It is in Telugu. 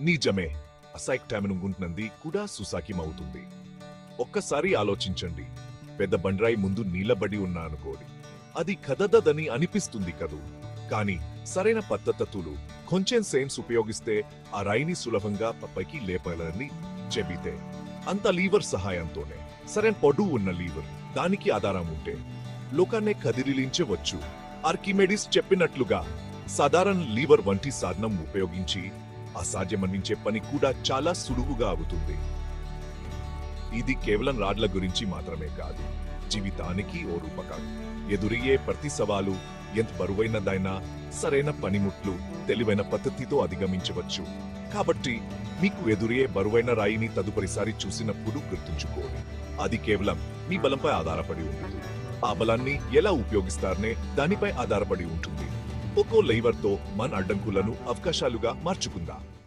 నిజమే. అసైక్టామినుగుంటున్నది కూడా సుసాకిమవుతుంది. ఒక్కసారి ఆలోచించండి. పెద్ద బండరాయి ముందు నీలబడి ఉన్నా అనుకోడి. అది కదదదని అనిపిస్తుంది కదూ. కానీ సరైన పద్ధతులు కొంచెం సేమ్స్ ఉపయోగిస్తే ఆ రాయిని సులభంగా పైకి లేపాలని చెబితే అంత లీవర్ సహాయంతోనే. సరైన పొడు ఉన్న లీవర్ దానికి ఆధారం ఉంటే లోకాన్నే కదిలించవచ్చు. ఆర్కిమెడిస్ చెప్పినట్లుగా సాధారణ లీవర్ వంటి సాధనం ఉపయోగించి అసాధ్యమనించే పని కూడా చాలా సులువుగా అవుతుంది. ఇది కేవలం రాడ్ల గురించి మాత్రమే కాదు. జీవితానికి ఓ రూపకం. ఎదురయ్యే ప్రతి సవాలు ఎంత బరువైనదైనా సరైన పనిముట్లు తెలివైన పద్ధతితో అధిగమించవచ్చు. కాబట్టి మీకు ఎదురయ్యే బరువైన రాయిని తదుపరిసారి చూసినప్పుడు గుర్తుంచుకోండి. అది కేవలం మీ బలంపై ఆధారపడి ఉంటుంది. ఆ బలాన్ని ఎలా ఉపయోగిస్తారనే దానిపై ఆధారపడి ఉంటుంది. ఒక్కో లైవర్తో మన అడ్డంకులను అవకాశాలుగా మార్చుకుందాం.